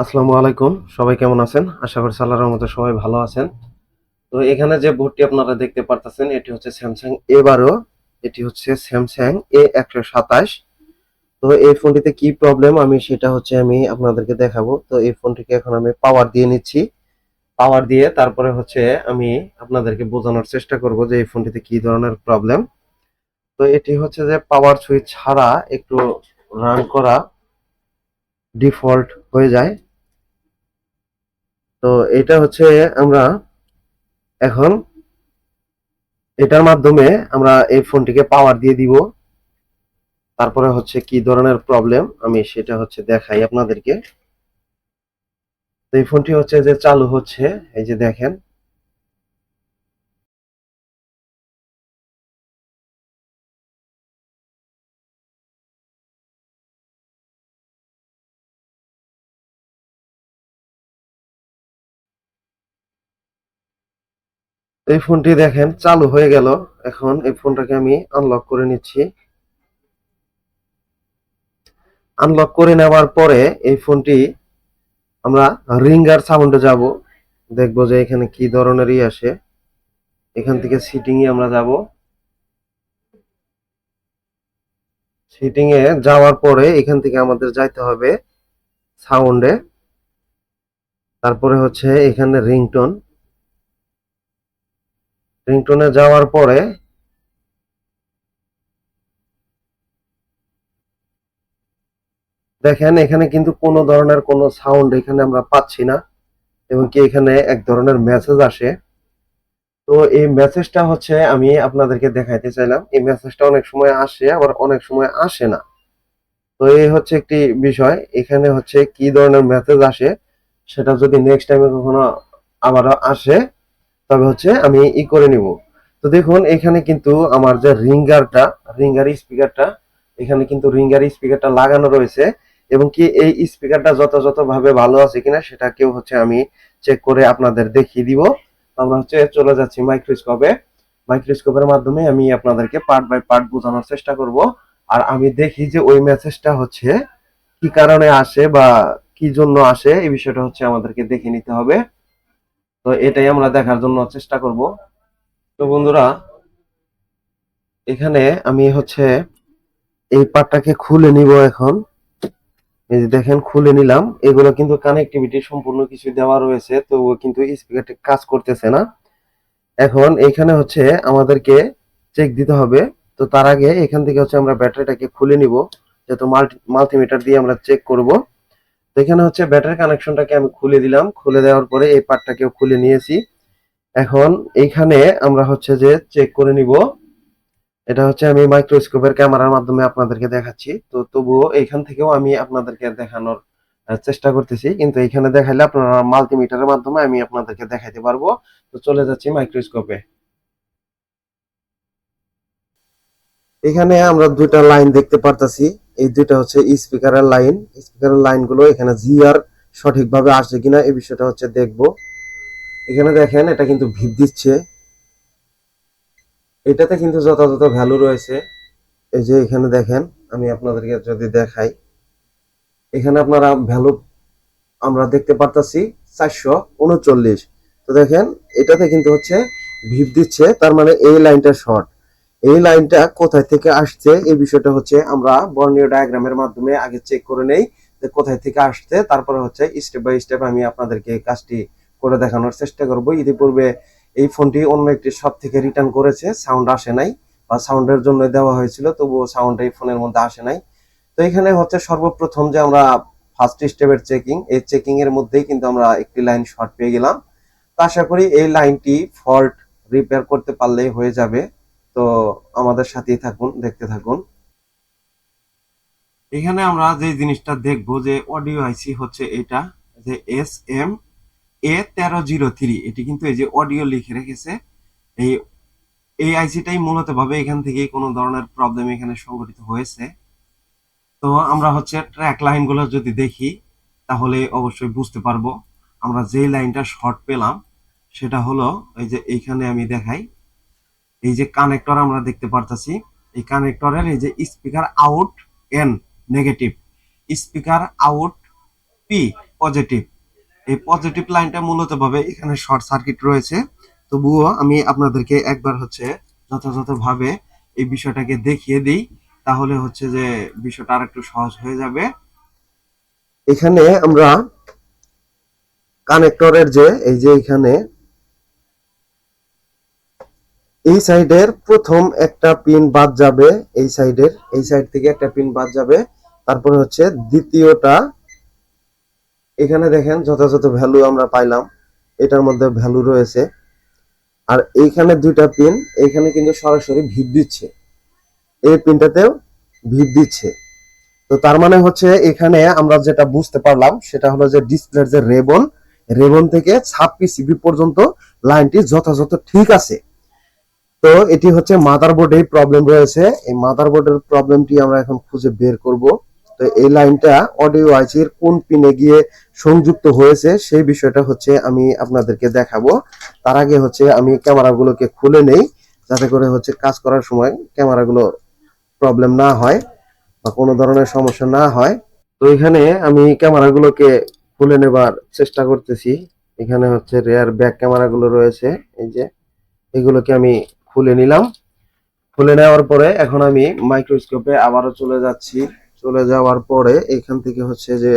আসসালামু আলাইকুম। সবাই কেমন আছেন? আশা করি সাল্লাহর রহমতে সবাই ভালো আছেন। তো এখানে যে বোর্ডটি আপনারা দেখতে পারতেছেন, এটি হচ্ছে স্যামসাং এ বারো, এটি হচ্ছে স্যামসাং এ একশো সাতাশ। তো এই ফোনটিতে কি প্রবলেম আমি সেটা হচ্ছে আমি আপনাদেরকে দেখাবো। তো এই ফোনটিকে এখন আমি পাওয়ার দিয়ে নিচ্ছি। পাওয়ার দিয়ে তারপরে হচ্ছে আমি আপনাদেরকে বোঝানোর চেষ্টা করব যে এই ফোনটিতে কি ধরনের প্রবলেম তো এটি হচ্ছে যে পাওয়ার সুইচ ছাড়া একটু রান করা ডিফল্ট হয়ে যায়। তো এটা হচ্ছে আমরা এখন এটার মাধ্যমে আমরা এই ফোনটিকে পাওয়ার দিয়ে দিব। তারপরে হচ্ছে কি ধরনের প্রবলেম আমি সেটা হচ্ছে দেখাই আপনাদেরকে। তো এই ফোনটি হচ্ছে যে চালু হচ্ছে, এই যে দেখেন। এই ফোনটি দেখেন, চালু হয়ে গেল। এখন এই ফোনটাকে আমি আনলক করে নিচ্ছি। আনলক করে নেওয়ার পরে এই ফোনটি আমরা রিঙ্গার সাউন্ডে যাব। দেখব যে এখানে কি ধরনেরই আসে। এখান থেকে সিটিং এ আমরা যাব। সিটিং এ যাওয়ার পরে এখান থেকে আমাদের যাইতে হবে সাউন্ডে। তারপরে হচ্ছে এখানে রিংটোন। রিংটোনে যাওয়ার পরে দেখেন, এখানে কিন্তু কোনো ধরনের কোনো সাউন্ড এখানে আমরা পাচ্ছি না এবং কি এখানে এক ধরনের মেসেজ আসে। তো এই মেসেজটা হচ্ছে, আমি আপনাদেরকে দেখাইতে চাইলাম, এই মেসেজটা অনেক সময় আসে, আবার অনেক সময় আসে না। তো এই হচ্ছে একটি বিষয়, এখানে হচ্ছে কি ধরনের মেসেজ আসে, সেটা যদি নেক্সট টাইমে কখনো আবারও আসে তবে হচ্ছে আমি ই করে নিব। তো দেখুন, এখানে কিন্তু আমার যে রিঙ্গারটা, রিঙ্গার স্পিকারটা, এখানে কিন্তু রিঙ্গার স্পিকারটা লাগানো রয়েছে এবং কি এই স্পিকারটা যথাযথভাবে ভালো আছে কিনা সেটাকেও হচ্ছে আমি চেক করে আপনাদের দেখিয়ে দিব। আমরা হচ্ছে চলে যাচ্ছি মাইক্রোস্কোপে মাইক্রোস্কোপের মাধ্যমে আমি আপনাদেরকে পার্ট বাই পার্ট বোঝানোর চেষ্টা করব। আর আমি দেখি যে ওই মেসেজটা হচ্ছে কি কারণে আসে বা কি জন্য আসে, এই বিষয়টা হচ্ছে আমাদেরকে দেখে নিতে হবে। তো এটাই আমরা দেখার জন্য চেষ্টা করব। তো বন্ধুরা, এখানে আমি হচ্ছে এই পার্টটাকে খুলে নিব এখন। এই যে দেখেন, খুলে নিলাম। এগুলো কিন্তু কানেক্টিভিটি সম্পূর্ণ কিছু দেওয়া রয়েছে তো কিন্তু স্পিকারটি কাজ করতেছে না। এখন এখানে হচ্ছে আমাদেরকে চেক দিতে হবে। তো তার আগে এখান থেকে হচ্ছে আমরা ব্যাটারিটাকে খুলে নিব, যেহেতু মাল্টি মাল্টিমিটার দিয়ে আমরা চেক করব। এখানে হচ্ছে ব্যাটারি কানেকশনটাকে আমি খুলে দিলাম। খুলে দেওয়ার পরে এই পার্টটাকেও খুলে নিয়েছি। এখন এইখানে আমরা হচ্ছে যে চেক করে নিব। এটা হচ্ছে আমি মাইক্রোস্কোপের ক্যামেরার মাধ্যমে আপনাদেরকে দেখাচ্ছি। তো তবুও এইখান থেকেও আমি আপনাদেরকে দেখানোর চেষ্টা করতেছি। কিন্তু এখানে দেখাইলে আপনারা মাল্টিমিটারের মাধ্যমে আমি আপনাদেরকে দেখাইতে পারব। তো চলে যাচ্ছি মাইক্রোস্কোপে এখানে আমরা দুইটা লাইন দেখতে পারতাছি। এই দুইটা হচ্ছে স্পিকারের লাইন। স্পিকারের লাইনগুলো এখানে জিআর সঠিকভাবে আসছে কিনা এই বিষয়টা হচ্ছে দেখব। এখানে দেখেন, এটা কিন্তু ভিপ দিচ্ছে। এটাতে কিন্তু যথাযথ ভ্যালু রয়েছে। এই যে এখানে দেখেন, আমি আপনাদেরকে যদি দেখাই। এখানে আপনারা ভ্যালু আমরা দেখতে পারতাছি চারশো উনচল্লিশ। তো দেখেন, এটাতে কিন্তু হচ্ছে ভিপ দিচ্ছে, তার মানে এই লাইনটা শর্ট। এই লাইনটা কোথায় থেকে আসছে? এই বিষয়টা হচ্ছে আমরা বর্ণীয় ডায়াগ্রামের মাধ্যমে আগে চেক করে নেই যে কোথায় থেকে আসছে। তারপরে হচ্ছে স্টেপ বাই স্টেপ আমি আপনাদেরকে কাজটি করে দেখানোর চেষ্টা করব। ইতিপূর্বে এই ফোনটি অন্য একটি শপ থেকে রিটার্ন করেছে। সাউন্ড আসে নাই বা সাউন্ডের জন্য দেওয়া হয়েছিল, তবুও সাউন্ড এই ফোনের মধ্যে আসে নাই। তো এখানে হচ্ছে সর্বপ্রথম যে আমরা ফার্স্ট স্টেপের চেকিং এই চেকিং এর মধ্যেই কিন্তু আমরা একটি লাইন শর্ট পেয়ে গেলাম। তো আশা করি এই লাইনটি ফল্ট রিপেয়ার করতে পারলেই হয়ে যাবে। তো আমাদের সাথেই থাকুন, দেখতে থাকুন। এখানে আমরা যে জিনিসটা দেখব যে অডিও আইসি হচ্ছে এটা, যে এস এম এ তেরো জিরো থ্রি, এটি কিন্তু এই যে অডিও লিখে রেখেছে। এই এই আইসিটাই মূলত ভাবে এখান থেকে কোনো ধরনের প্রবলেম এখানে সংঘটিত হয়েছে। তো আমরা হচ্ছে ট্র্যাক লাইনগুলো যদি দেখি, তাহলে অবশ্যই বুঝতে পারব। আমরা যে লাইনটা শর্ট পেলাম, সেটা হলো এই যে এইখানে আমি দেখাই। এই যে কানেক্টর আমরা দেখতে পারতাছি, এই কানেক্টরের এই যে speaker out N negative speaker out P positive এই পজিটিভ লাইনটা মূলত ভাবে এখানে শর্ট সার্কিট রয়েছে। তবুও আমি আপনাদেরকে একবার হচ্ছে যথাযথভাবে এই বিষয়টাকে দেখিয়ে দিই, তাহলে হচ্ছে যে বিষয়টা আর একটু সহজ হয়ে যাবে। এখানে আমরা কানেক্টরের যে, এই যে এখানে এই সাইডের প্রথম একটা পিন বাদ যাবে, এই সাইডের, এই সাইড থেকে একটা পিন বাদ যাবে। তারপরে হচ্ছে দ্বিতীয়টা, এখানে দেখেন যথাযথ ভ্যালু আমরা পাইলাম, এটার মধ্যে ভ্যালু রয়েছে। আর এইখানে দুইটা পিন, এইখানে কিন্তু সরাসরি ভিপ দিচ্ছে। এই পিনটাতেও ভিপ দিচ্ছে। তো তার মানে হচ্ছে এখানে আমরা যেটা বুঝতে পারলাম, সেটা হলো যে ডিসপ্লের যে রেবন রেবন থেকে ছাব্বিশ পর্যন্ত লাইনটি যথাযথ ঠিক আছে। তো এটি হচ্ছে মাদার মাদারবোর্ডে প্রবলেম রয়েছে। এই মাদারবোর্ডের প্রবলেমটি আমরা এখন খুঁজে বের করব। তো এই লাইনটা অডিও আইসির কোন পিনে গিয়ে সংযুক্ত হয়েছে সেই বিষয়টা হচ্ছে আমি আপনাদেরকে দেখাবো। তার আগে হচ্ছে আমি ক্যামেরাগুলোকে খুলে নেই, যাতে করে হচ্ছে কাজ করার সময় ক্যামেরাগুলো প্রবলেম না হয় বা কোনো ধরনের সমস্যা না হয়। তো এখানে আমি ক্যামেরাগুলোকে খুলে নেবার চেষ্টা করতেছি। এখানে হচ্ছে রেয়ার ব্যাক ক্যামেরাগুলো রয়েছে, এই যে। এগুলোকে আমি খুলে নিলাম। খুলে নেওয়ার পরে এখন আমি মাইক্রোস্কোপে আবারও চলে যাচ্ছি। চলে যাওয়ার পরে এখান থেকে হচ্ছে যে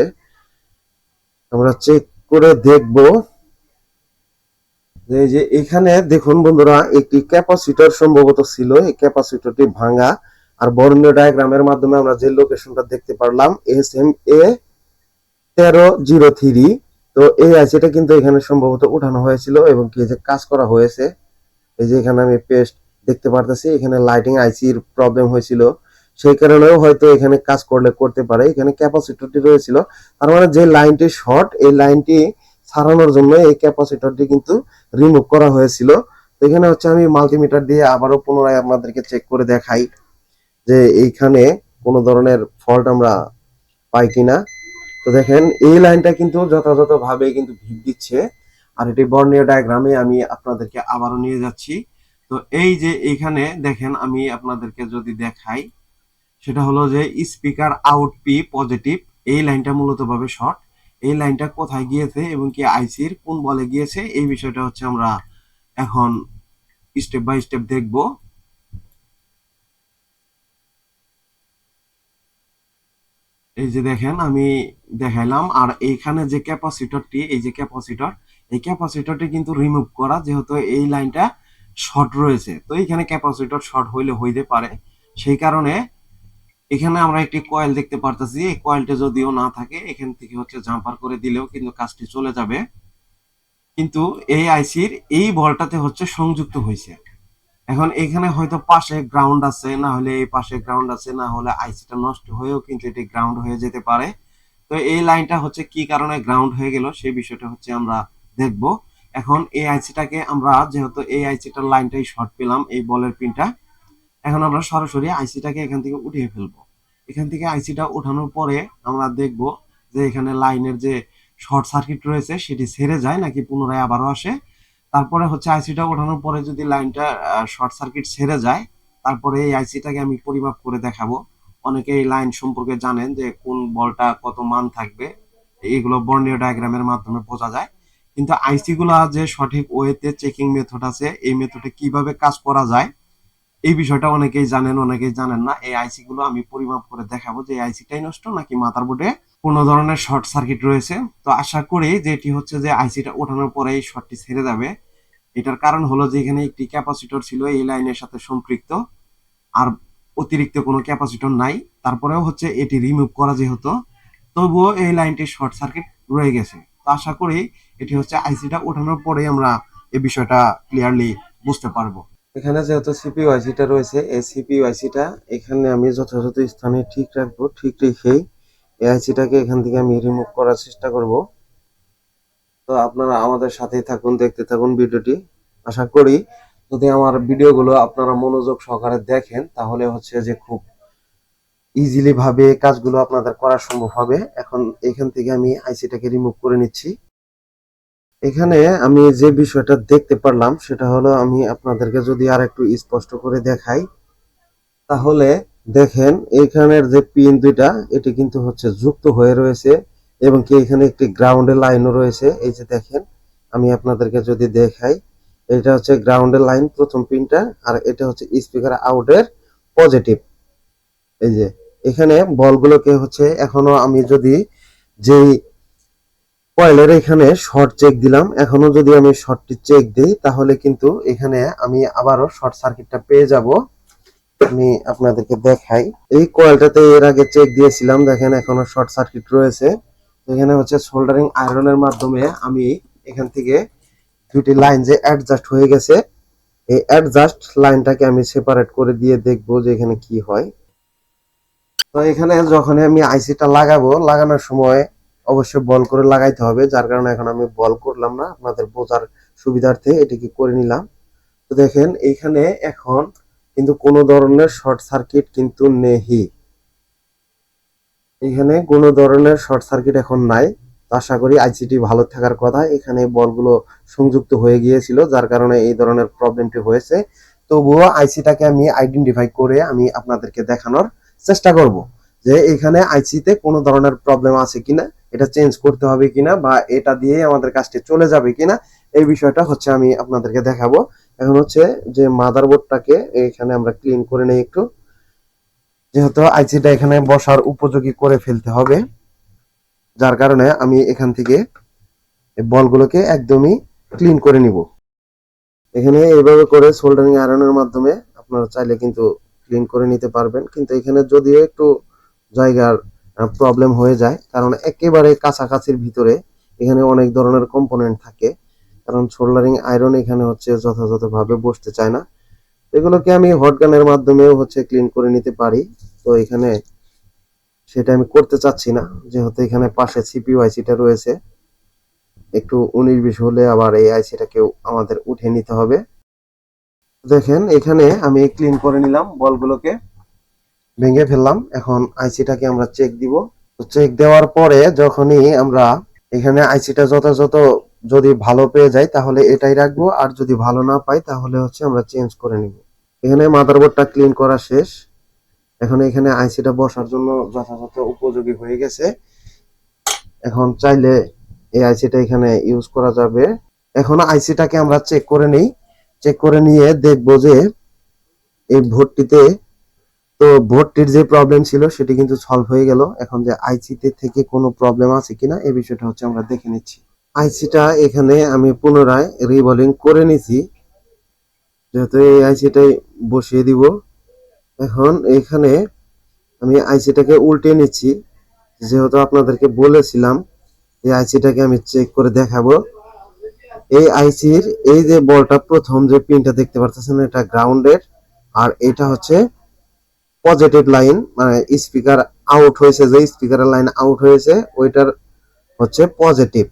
আমরা চেক করে দেখব এই যে এখানে দেখুন বন্ধুরা, একটি ক্যাপাসিটর সম্ভবত ছিল। এই ক্যাপাসিটরটি ভাঙা। আর বর্ণীয় ডায়াগ্রামের মাধ্যমে আমরা যে লোকেশনটা দেখতে পারলাম এস এম এ তেরো জিরো থ্রি। তো এই আইসিটা কিন্তু এখানে সম্ভবত উঠানো হয়েছিল এবং কি যে কাজ করা হয়েছে। এই যে এখানে আমি পেস্ট দেখতে পারতেছি, এখানে লাইটিং আইসির প্রবলেম হয়েছিল। সেই কারণেও হয়তো এখানে কাজ করলে করতে পারে। এখানে ক্যাপাসিটরটি রয়েছিল। তার মানে যে লাইনটি শর্ট এই লাইনটি সারানোর জন্য এই ক্যাপাসিটরটি কিন্তু রিমুভ করা হয়েছিল। তো এখানে হচ্ছে আমি মাল্টিমিটার দিয়ে আবারও পুনরায় আপনাদেরকে চেক করে দেখাই যে এইখানে কোনো ধরনের ফল্ট আমরা পাই কিনা। তো দেখেন, এই লাইনটা কিন্তু যথাযথভাবে কিন্তু ভিপ দিচ্ছে। আর এটি বর্ণীয় ডায়াগ্রামে আমি আপনাদেরকে আবারও নিয়ে যাচ্ছি। তো এই যে এইখানে দেখেন আমি আপনাদেরকে যদি দেখাই, সেটা হলো যে স্পিকার আউট পি পজিটিভ এই লাইনটা মূলত ভাবে শর্ট এই লাইনটা কোথায় গিয়েছে এবং কি আইসির কোন বলে গিয়েছে, এই বিষয়টা হচ্ছে আমরা এখন স্টেপ বাই স্টেপ দেখব। এই যে দেখেন আমি দেখাইলাম, আর এইখানে যে ক্যাপাসিটরটি এই যে ক্যাপাসিটর এই ক্যাপাসিটরটি কিন্তু রিমুভ করা, যেহেতু এই লাইনটা শর্ট রয়েছে। তো এখানে ক্যাপাসিটর শর্ট হইলে হইতে পারে। সেই কারণে এখানে আমরা একটি কয়েল দেখতে পারতেছি। এই কয়েলটা যদিও না থাকে, এখান থেকে হচ্ছে জাম্পার করে দিলেও কিন্তু কাজটি চলে যাবে। কিন্তু এই আইসির এই বলটাতে হচ্ছে সংযুক্ত হয়েছে এখন এখানে হয়তো পাশে গ্রাউন্ড আছে, না হলে এই পাশে গ্রাউন্ড আছে, না হলে আইসিটা নষ্ট হয়েও কিন্তু এটি গ্রাউন্ড হয়ে যেতে পারে। তো এই লাইনটা হচ্ছে কি কারণে গ্রাউন্ড হয়ে গেল, সেই বিষয়টা হচ্ছে আমরা দেখব। এখন এই আইসিটাকে আমরা যেহেতু এই আইসিটার লাইনটাই শর্ট পেলাম, এই বলের পিনটা, এখন আমরা সরাসরি আইসিটাকে এখান থেকে উঠিয়ে ফেলব। এখান থেকে আইসিটা ওঠানোর পরে আমরা দেখব যে এখানে লাইনের যে শর্ট সার্কিট রয়েছে, সেটি ছেড়ে যায় নাকি পুনরায় আবারও আসে। তারপরে হচ্ছে আইসিটা ওঠানোর পরে যদি লাইনটা শর্ট সার্কিট ছেড়ে যায়, তারপরে এই আইসিটাকে আমি পরিমাপ করে দেখাবো। অনেকে এই লাইন সম্পর্কে জানেন যে কোন বলটা কত মান থাকবে এইগুলো বর্ণীয় ডায়াগ্রামের মাধ্যমে বোঝা যায়। কিন্তু আইসি গুলা যে সঠিক ওয়েতে চেকিং মেথড আছে, এই মেথডে কীভাবে কাজ করা যায়, এই বিষয়টা অনেকেই জানেন অনেকেই জানেন না। এই আইসি গুলো আমি পরিমাপ করে দেখাবো যে আইসিটাই নষ্ট নাকি মাথার বোর্ডে কোনো ধরনের শর্ট সার্কিট রয়েছে। তো আশা করি যে এটি হচ্ছে যে আইসিটা ওঠানোর পরে এই শর্টটি ছেড়ে যাবে। এটার কারণ হলো যে এখানে একটি ক্যাপাসিটর ছিল, এই লাইনের সাথে সম্পৃক্ত। আর অতিরিক্ত কোনো ক্যাপাসিটর নাই। তারপরেও হচ্ছে এটি রিমুভ করা যেহেতু, তবুও এই লাইনটি শর্ট সার্কিট রয়ে গেছে। তো আশা করি এটি হচ্ছে আইসিটা ওঠানোর পরেই আমরা এই বিষয়টা ক্লিয়ারলি বুঝতে পারব। এখানে যেহেতু সিপিইউ আইসিটা রয়েছে, এই সিপিইউ আইসিটা এখানে আমি যথাযথ স্থানে ঠিক রাখব, ঠিক রেখেই এই আইসিটাকে এখান থেকে আমি রিমুভ করার চেষ্টা করব। তো আপনারা আমাদের সাথেই থাকুন, দেখতে থাকুন ভিডিওটি। আশা করি যদি আমার ভিডিওগুলো আপনারা মনোযোগ সহকারে দেখেন, তাহলে হচ্ছে যে খুব ইজিলি ভাবে কাজগুলো আপনাদের করা সম্ভব হবে। এখন এখান থেকে আমি আইসিটাকে রিমুভ করে নিচ্ছি। এখানে আমি যে বিষয়টা দেখতে পারলাম, সেটা হলো আমি আপনাদেরকে যদি আর একটু স্পষ্ট করে দেখাই, তাহলে দেখেন এখানের যে পিন দুইটা, এটি কিন্তু হচ্ছে যুক্ত হয়ে রয়েছে এবং কি এখানে একটি গ্রাউন্ডের লাইনও রয়েছে। এই যে দেখেন, আমি আপনাদেরকে যদি দেখাই, এটা হচ্ছে গ্রাউন্ডের লাইন প্রথম পিনটা আর এটা হচ্ছে স্পিকার আউটের পজিটিভ এই যে এখানে বলগুলোকে হচ্ছে এখনও আমি যদি যেই কয়েলের এখানে শর্ট চেক দিলাম, এখনও যদি আমি শর্টটি চেক দিই, তাহলে কিন্তু এখানে আমি আবারও শর্ট সার্কিটটা পেয়ে যাব। আমি আপনাদেরকে দেখাই। এই কয়েলটাতে এর আগে চেক দিয়েছিলাম, দেখেন এখনও শর্ট সার্কিট রয়েছে। এখানে হচ্ছে সোল্ডারিং আয়রনের মাধ্যমে আমি এখান থেকে দুটি লাইন যে অ্যাডজাস্ট হয়ে গেছে, এই অ্যাডজাস্ট লাইনটাকে আমি সেপারেট করে দিয়ে দেখব যে এখানে কি হয়। তো এখানে যখন আমি আইসিটা লাগাবো, লাগানোর সময় অবশ্যই বল করে লাগাইতে হবে, যার কারণে এখন আমি বল করলাম না, আপনাদের বোঝার সুবিধার্থে এটিকে করে নিলাম। তো দেখেন, এখানে এখন কিন্তু কোনো ধরনের শর্ট সার্কিট কিন্তু নেহি এখানে কোনো ধরনের শর্ট সার্কিট এখন নাই। আশা করি আইসিটি ভালো থাকার কথা, এখানে বলগুলো সংযুক্ত হয়ে গিয়েছিল, যার কারণে এই ধরনের প্রবলেমটি হয়েছে। তবুও আইসিটাকে আমি আইডেন্টিফাই করে আমি আপনাদেরকে দেখানোর চেষ্টা করব যে এখানে আইসিতে কোনো ধরনের প্রবলেম আছে কিনা, এটা চেঞ্জ করতে হবে কিনা বা এটা দিয়ে আমাদের কাজটি চলে যাবে কিনা, এই বিষয়টা হচ্ছে আমি আপনাদেরকে দেখাবো। এখন হচ্ছে যে মাদারবোর্ডটাকে এখানে আমরা ক্লিন করে নেই একটু। যেহেতু আইসিটা এখানে বসার উপযোগী করে ফেলতে হবে, যার কারণে আমি এখান থেকে বলগুলোকে একদমই ক্লিন করে নিব। এখানে এইভাবে করে সোল্ডারিং আয়রনের মাধ্যমে আপনারা চাইলে কিন্তু ক্লিন করে নিতে পারবেন। কিন্তু এখানে যদিও একটু জায়গার প্রবলেম হয়ে যায়, কারণ একেবারে কাছাকাছির ভিতরে এখানে অনেক ধরনের কম্পোনেন্ট থাকে। কারণ সোল্ডারিং আয়রন এখানে হচ্ছে যথাযথভাবে বসতে চায় না। এগুলোকে আমি হট গানের মাধ্যমেও হচ্ছে ক্লিন করে নিতে পারি। তো এখানে সেটা আমি করতে চাচ্ছি না, যেহেতু এখানে পাশে সিপিইউ আইসিটা রয়েছে। একটু উনিশ বিশ হলে আবার এই আইসিটাকেও আমাদের উঠে নিতে হবে। দেখেন, এখানে আমি ক্লিন করে নিলাম, বলগুলোকে ভেঙে ফেললাম। এখন আইসিটাকে আমরা চেক দিব। তো চেক দেওয়ার পরে যখনই আমরা এখানে আইসিটা যথাযথ যদি ভালো পেয়ে যাই, তাহলে এটাই রাখব। আর যদি ভালো না পাই, তাহলে হচ্ছে আমরা চেঞ্জ করে নিব। এখানে মাদারবোর্ডটা ক্লিন করা শেষ। এখন এখানে আইসিটা বসার জন্য যথাযথ উপযোগী হয়ে গেছে। এখন চাইলে এই আইসিটা এখানে ইউজ করা যাবে। এখন আইসিটাকে আমরা চেক করে নেই। চেক করে নিয়ে দেখব যে এই ভোটটিতে তো ভোটটির যে প্রবলেম ছিল সেটি কিন্তু সলভ হয়ে গেল। এখন যে আইসিতে থেকে কোনো প্রবলেম আছে কিনা এই বিষয়টা হচ্ছে আমরা দেখে নিচ্ছি। আইসিটা এখানে আমি পুনরায় রিবলিং করে নিছি। যেহেতু এই আইসিটাই বসিয়ে দিব। এখন এখানে আমি আইসিটাকে উল্টে নিচ্ছি। যেহেতু আপনাদেরকে বলেছিলাম এই আইসিটাকে আমি চেক করে দেখাবো। এই আইসির এই যে বলটা প্রথম যে পিনটা দেখতে পারতেছেন, এটা গ্রাউন্ডের। আর এটা হচ্ছে পজিটিভ লাইন মানে স্পিকার আউট হয়েছে, যে স্পিকারের লাইন আউট হয়েছে, ওইটার হচ্ছে পজিটিভ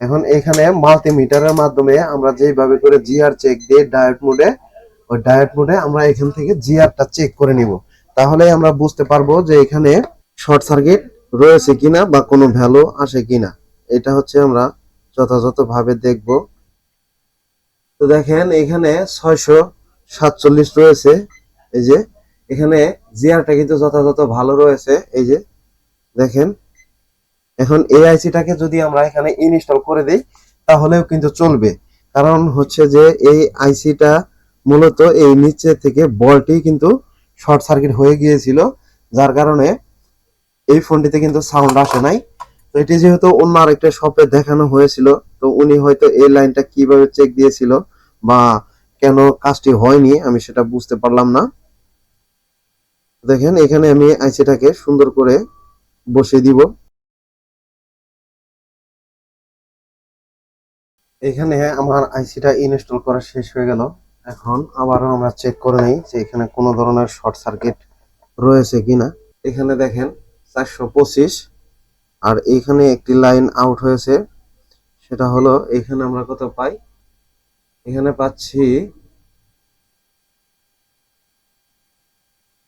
এখন এখানে মাল্টিমিটারের মাধ্যমে আমরা যেভাবে করে জিআর চেক দিই ডায়েট মোডে ওই ডায়েট মোডে আমরা এখান থেকে জিআরটা চেক করে নিব। তাহলে আমরা বুঝতে পারব যে এখানে শর্ট সার্কিট রয়েছে কিনা বা কোনো ভ্যালু আসে কিনা। এটা হচ্ছে আমরা যথাযথভাবে দেখব। তো দেখেন, এখানে ছয়শো সাতচল্লিশ রয়েছে। এই যে, এখানে জিআরটা কিন্তু যথাযথ ভালো রয়েছে। এই যে, দেখেন, এখন এআইসিটাকে যদি আমরা এখানে ইনস্টল করে দিই, তাহলেও কিন্তু চলবে। কারণ হচ্ছে যে, এই আইসিটা মূলত এই নিচে থেকে বলটি কিন্তু শর্ট সার্কিট হয়ে গিয়েছিল, যার কারণে এই ফোনটিতে কিন্তু সাউন্ড আসে নাই। এটি যেহেতু অন্য আরেকটা শপে দেখানো হয়েছিল, তো উনি হয়তো এই লাইনটা কীভাবে চেক দিয়েছিল বা কেন কাজটি হয়নি, আমি সেটা বুঝতে পারলাম না। দেখেন, এখানে আমি আইসিটাকে সুন্দর করে বসিয়ে দিব। এখানে আমার আইসিটা ইনস্টল করা শেষ হয়ে গেল। এখন আবারও আমরা চেক করে নেই যে এখানে কোনো ধরনের শর্ট সার্কিট রয়েছে কিনা। এখানে দেখেন চারশো পঁচিশ আর এইখানে একটি লাইন আউট হয়েছে, সেটা হলো, এখানে আমরা কত পাই? এখানে পাচ্ছি,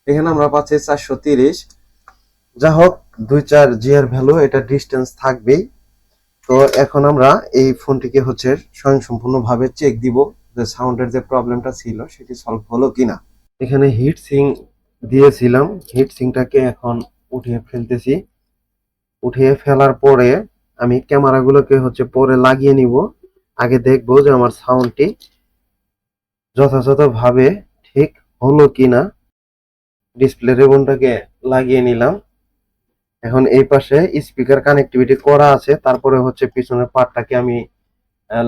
এখানে আমরা পাচ্ছি চারশো তিরিশ। যা হোক, দুই চার জিয়ার ভ্যালু, এটা ডিস্টেন্স থাকবেই। তো এখন আমরা এই ফোনটিকে হচ্ছে স্বয়ংসম্পূর্ণভাবে চেক দিব যে সাউন্ডের যে প্রবলেমটা ছিল, সেটি সলভ হলো কিনা। এখানে হিট সিং দিয়েছিলাম। হিট সিংটাকে এখন উঠিয়ে ফেলতেছি। উঠিয়ে ফেলার পরে আমি ক্যামেরাগুলোকে হচ্ছে পরে লাগিয়ে নিব। আগে দেখব যে আমার সাউন্ডটি যথাযথভাবে ঠিক হলো কিনা। ডিসপ্লে রেবনটাকে লাগিয়ে নিলাম। এখন এই পাশে স্পিকার কানেক্টিভিটি করা আছে, তারপরে হচ্ছে পিছনের পার্টটাকে আমি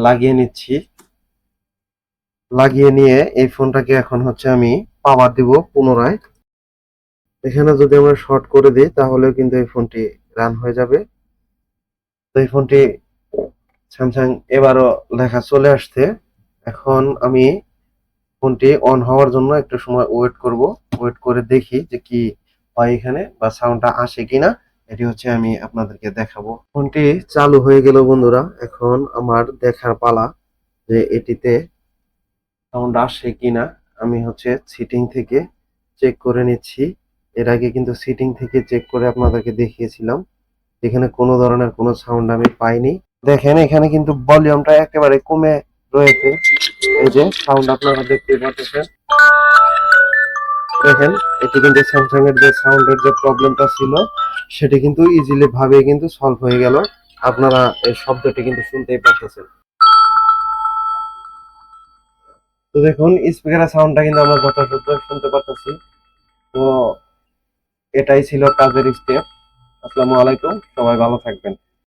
লাগিয়ে নিচ্ছি। লাগিয়ে নিয়ে এই ফোনটাকে এখন হচ্ছে আমি পাওয়ার দিব পুনরায়। এখানে যদি আমরা শর্ট করে দিই, তাহলেও কিন্তু এই ফোনটি রান হয়ে যাবে। তো এই ফোনটি স্যামসাং এবারও লেখা চলে আসছে। এখন আমি ফোনটি অন হওয়ার জন্য একটু সময় ওয়েট করব। ওয়েট করে দেখি যে কি হয় এখানে বা সাউন্ডটা আসে কিনা। এটি হচ্ছে আমি আপনাদেরকে দেখাবো। ফোনটি চালু হয়ে গেল বন্ধুরা। এখন আমার দেখার পালা যে এটিতে সাউন্ড আসে কিনা। আমি হচ্ছে সিটিং থেকে চেক করে নিচ্ছি। এর আগে কিন্তু সিটিং থেকে চেক করে আপনাদেরকে দেখিয়েছিলাম। এখানে কোনো ধরনের কোনো সাউন্ড আমি পাইনি। দেখেন, এখানে কিন্তু ভলিউমটা একেবারে কমে রয়েছে। এই যে সাউন্ড আপনারা দেখতে পাচ্ছেন। দেখেন, এটি কিন্তু স্যামসাং এর যে সাউন্ডের যে প্রবলেমটা ছিল, সেটি কিন্তু ইজিলি ভাবে কিন্তু সলভ হয়ে গেল। আপনারা এই শব্দটি কিন্তু শুনতেই পাচ্ছেন তো দেখুন স্পিকারের সাউন্ডটা কিন্তু আমরা যথাযথ শুনতে পাচ্ছি তো এটাই ছিল কাজের স্টেপ আসসালামু আলাইকুম সবাই ভালো থাকবেন।